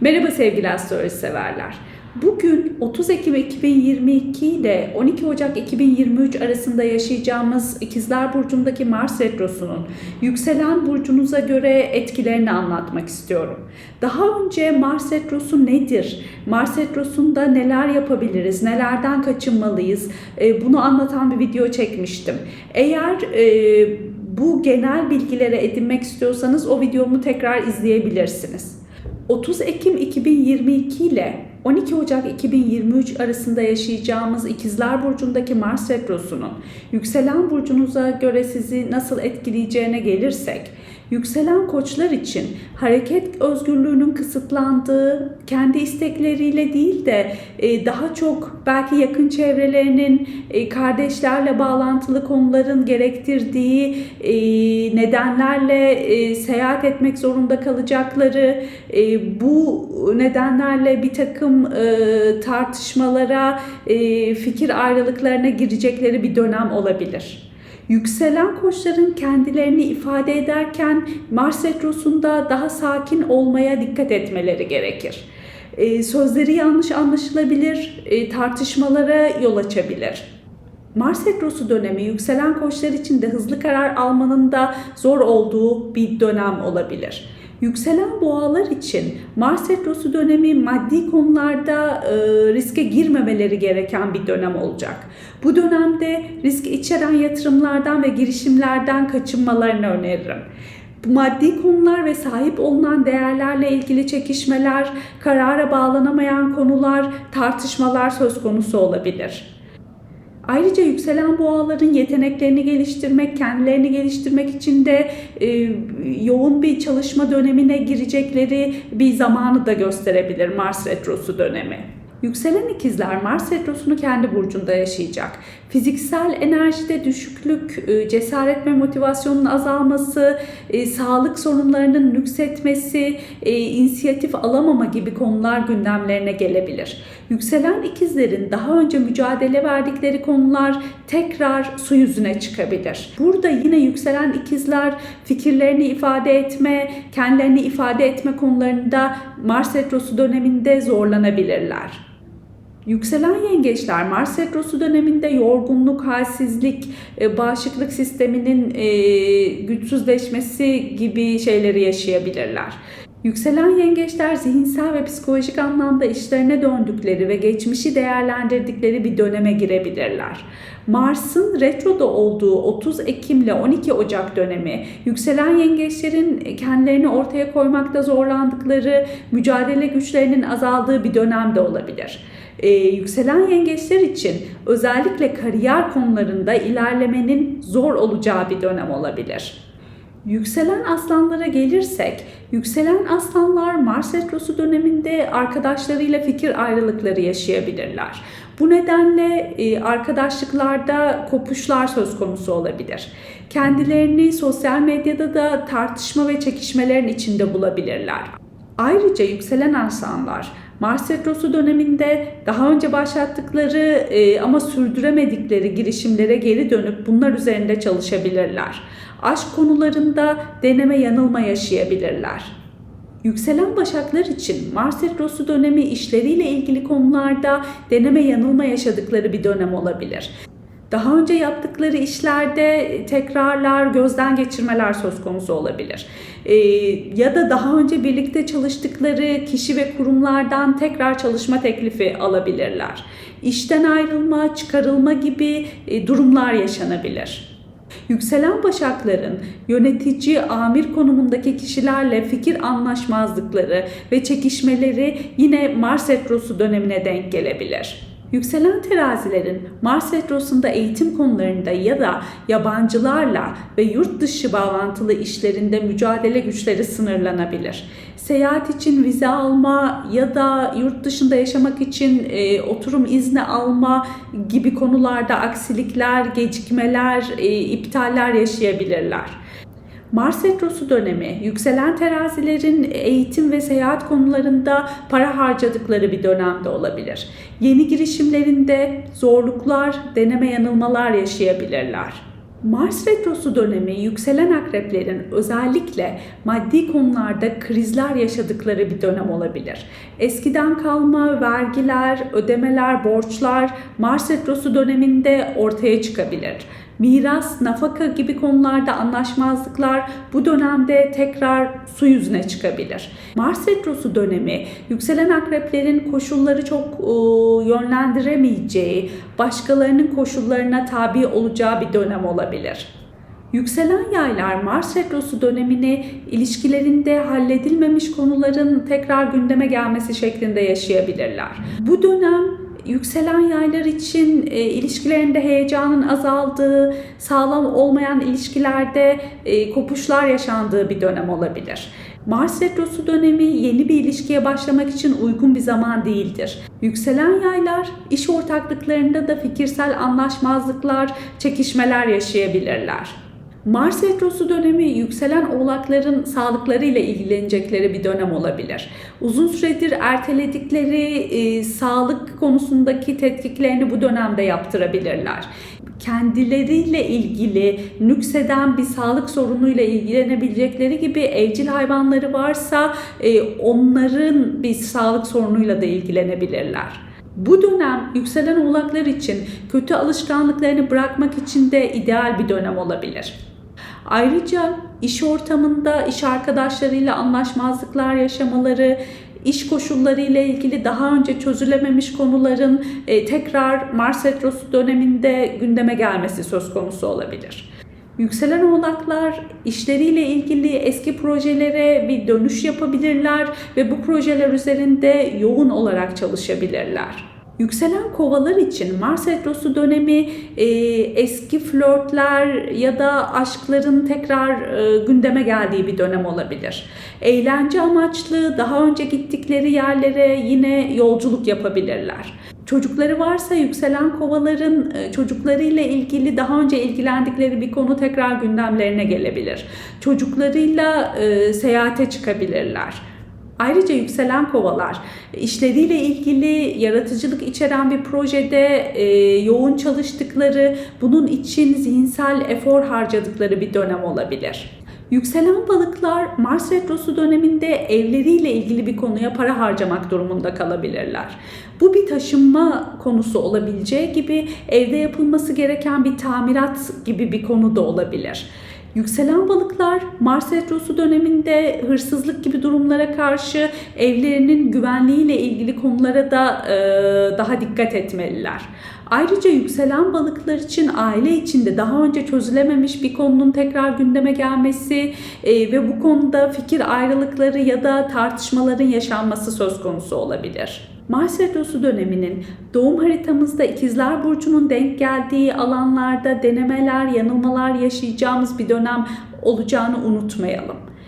Merhaba sevgili astroloji severler. Bugün 30 Ekim 2022 ile 12 Ocak 2023 arasında yaşayacağımız İkizler Burcu'ndaki Mars Retrosu'nun yükselen burcunuza göre etkilerini anlatmak istiyorum. Daha önce Mars Retrosu nedir? Mars Retrosu'nda neler yapabiliriz? Nelerden kaçınmalıyız? E, Bunu anlatan bir video çekmiştim. Eğer e, bu genel bilgilere edinmek istiyorsanız o videomu tekrar izleyebilirsiniz. 30 Ekim 2022 ile 12 Ocak 2023 arasında yaşayacağımız İkizler Burcu'ndaki Mars Retrosu'nun yükselen burcunuza göre sizi nasıl etkileyeceğine gelirsek, yükselen koçlar için hareket özgürlüğünün kısıtlandığı, kendi istekleriyle değil de e, daha çok belki yakın çevrelerinin, e, kardeşlerle bağlantılı konuların gerektirdiği e, nedenlerle seyahat etmek zorunda kalacakları, bu nedenlerle bir takım tartışmalara, fikir ayrılıklarına girecekleri bir dönem olabilir. Yükselen koçların kendilerini ifade ederken Mars Retrosu'nda daha sakin olmaya dikkat etmeleri gerekir. Ee, sözleri yanlış anlaşılabilir, e, tartışmalara yol açabilir. Mars Retrosu dönemi yükselen koçlar için de hızlı karar almanın da zor olduğu bir dönem olabilir. Yükselen boğalar için Mars Retrosu dönemi maddi konularda e, riske girmemeleri gereken bir dönem olacak. Bu dönemde risk içeren yatırımlardan ve girişimlerden kaçınmalarını öneririm. Maddi konular ve sahip olunan değerlerle ilgili çekişmeler, karara bağlanamayan konular, tartışmalar söz konusu olabilir. Ayrıca yükselen boğaların yeteneklerini geliştirmek, kendilerini geliştirmek için de e, yoğun bir çalışma dönemine girecekleri bir zamanı da gösterebilir Mars Retrosu dönemi. Yükselen ikizler Mars retrosunu kendi burcunda yaşayacak. Fiziksel enerjide düşüklük, e, cesaret ve motivasyonun azalması, e, sağlık sorunlarının nüksetmesi, e, inisiyatif alamama gibi konular gündemlerine gelebilir. Yükselen ikizlerin daha önce mücadele verdikleri konular tekrar su yüzüne çıkabilir. Burada yine yükselen ikizler fikirlerini ifade etme, kendilerini ifade etme konularında Mars retrosu döneminde zorlanabilirler. Yükselen yengeçler Mars retrosu döneminde yorgunluk, halsizlik, e, bağışıklık sisteminin e, güçsüzleşmesi gibi şeyleri yaşayabilirler. Yükselen yengeçler zihinsel ve psikolojik anlamda işlerine döndükleri ve geçmişi değerlendirdikleri bir döneme girebilirler. Mars'ın retroda olduğu 30 Ekim ile 12 Ocak dönemi yükselen yengeçlerin kendilerini ortaya koymakta zorlandıkları, mücadele güçlerinin azaldığı bir dönemde olabilir. Ee, yükselen yengeçler için özellikle kariyer konularında ilerlemenin zor olacağı bir dönem olabilir. Yükselen aslanlara gelirsek, yükselen aslanlar Mars retrosu döneminde arkadaşlarıyla fikir ayrılıkları yaşayabilirler. Bu nedenle e, arkadaşlıklarda kopuşlar söz konusu olabilir. Kendilerini sosyal medyada da tartışma ve çekişmelerin içinde bulabilirler. Ayrıca yükselen aslanlar Mars Retrosu döneminde daha önce başlattıkları e, ama sürdüremedikleri girişimlere geri dönüp bunlar üzerinde çalışabilirler. Aşk konularında deneme yanılma yaşayabilirler. Yükselen başaklar için Mars Retrosu dönemi işleriyle ilgili konularda deneme yanılma yaşadıkları bir dönem olabilir daha önce yaptıkları işlerde tekrarlar, gözden geçirmeler söz konusu olabilir. Ee, ya da daha önce birlikte çalıştıkları kişi ve kurumlardan tekrar çalışma teklifi alabilirler. İşten ayrılma, çıkarılma gibi e, durumlar yaşanabilir. Yükselen başakların yönetici, amir konumundaki kişilerle fikir anlaşmazlıkları ve çekişmeleri yine Mars Retrosu dönemine denk gelebilir. Yükselen terazilerin Mars retrosunda eğitim konularında ya da yabancılarla ve yurt dışı bağlantılı işlerinde mücadele güçleri sınırlanabilir. Seyahat için vize alma ya da yurt dışında yaşamak için e, oturum izni alma gibi konularda aksilikler, gecikmeler, e, iptaller yaşayabilirler. Mars Retrosu dönemi yükselen terazilerin eğitim ve seyahat konularında para harcadıkları bir dönemde olabilir. Yeni girişimlerinde zorluklar, deneme yanılmalar yaşayabilirler. Mars retrosu dönemi yükselen akreplerin özellikle maddi konularda krizler yaşadıkları bir dönem olabilir. Eskiden kalma vergiler, ödemeler, borçlar Mars retrosu döneminde ortaya çıkabilir. Miras, nafaka gibi konularda anlaşmazlıklar bu dönemde tekrar su yüzüne çıkabilir. Mars retrosu dönemi yükselen akreplerin koşulları çok e, yönlendiremeyeceği, başkalarının koşullarına tabi olacağı bir dönem olabilir. Yükselen yaylar Mars retrosu dönemini ilişkilerinde halledilmemiş konuların tekrar gündeme gelmesi şeklinde yaşayabilirler. Bu dönem yükselen yaylar için e, ilişkilerinde heyecanın azaldığı, sağlam olmayan ilişkilerde e, kopuşlar yaşandığı bir dönem olabilir. Mars retrosu dönemi yeni bir ilişkiye başlamak için uygun bir zaman değildir. Yükselen yaylar iş ortaklıklarında da fikirsel anlaşmazlıklar, çekişmeler yaşayabilirler. Mars retrosu dönemi yükselen oğlakların sağlıklarıyla ilgilenecekleri bir dönem olabilir. Uzun süredir erteledikleri e, sağlık konusundaki tetkiklerini bu dönemde yaptırabilirler. Kendileriyle ilgili nükseden bir sağlık sorunuyla ilgilenebilecekleri gibi evcil hayvanları varsa e, onların bir sağlık sorunuyla da ilgilenebilirler. Bu dönem yükselen oğlaklar için kötü alışkanlıklarını bırakmak için de ideal bir dönem olabilir. Ayrıca iş ortamında iş arkadaşlarıyla anlaşmazlıklar yaşamaları, iş koşulları ile ilgili daha önce çözülememiş konuların e, tekrar Mars retrosu döneminde gündeme gelmesi söz konusu olabilir. Yükselen oğlaklar işleriyle ilgili eski projelere bir dönüş yapabilirler ve bu projeler üzerinde yoğun olarak çalışabilirler. Yükselen kovalar için Mars retrosu dönemi e, eski flörtler ya da aşkların tekrar e, gündeme geldiği bir dönem olabilir. Eğlence amaçlı daha önce gittikleri yerlere yine yolculuk yapabilirler. Çocukları varsa yükselen kovaların e, çocuklarıyla ilgili daha önce ilgilendikleri bir konu tekrar gündemlerine gelebilir. Çocuklarıyla e, seyahate çıkabilirler. Ayrıca yükselen kovalar işleriyle ilgili yaratıcılık içeren bir projede e, yoğun çalıştıkları, bunun için zihinsel efor harcadıkları bir dönem olabilir. Yükselen balıklar Mars retrosu döneminde evleriyle ilgili bir konuya para harcamak durumunda kalabilirler. Bu bir taşınma konusu olabileceği gibi evde yapılması gereken bir tamirat gibi bir konu da olabilir. Yükselen balıklar Mars retrosu döneminde hırsızlık gibi durumlara karşı evlerinin güvenliğiyle ilgili konulara da e, daha dikkat etmeliler. Ayrıca yükselen balıklar için aile içinde daha önce çözülememiş bir konunun tekrar gündeme gelmesi e, ve bu konuda fikir ayrılıkları ya da tartışmaların yaşanması söz konusu olabilir. Mars retrosu döneminin doğum haritamızda ikizler burcunun denk geldiği alanlarda denemeler, yanılmalar yaşayacağımız bir dönem olacağını unutmayalım.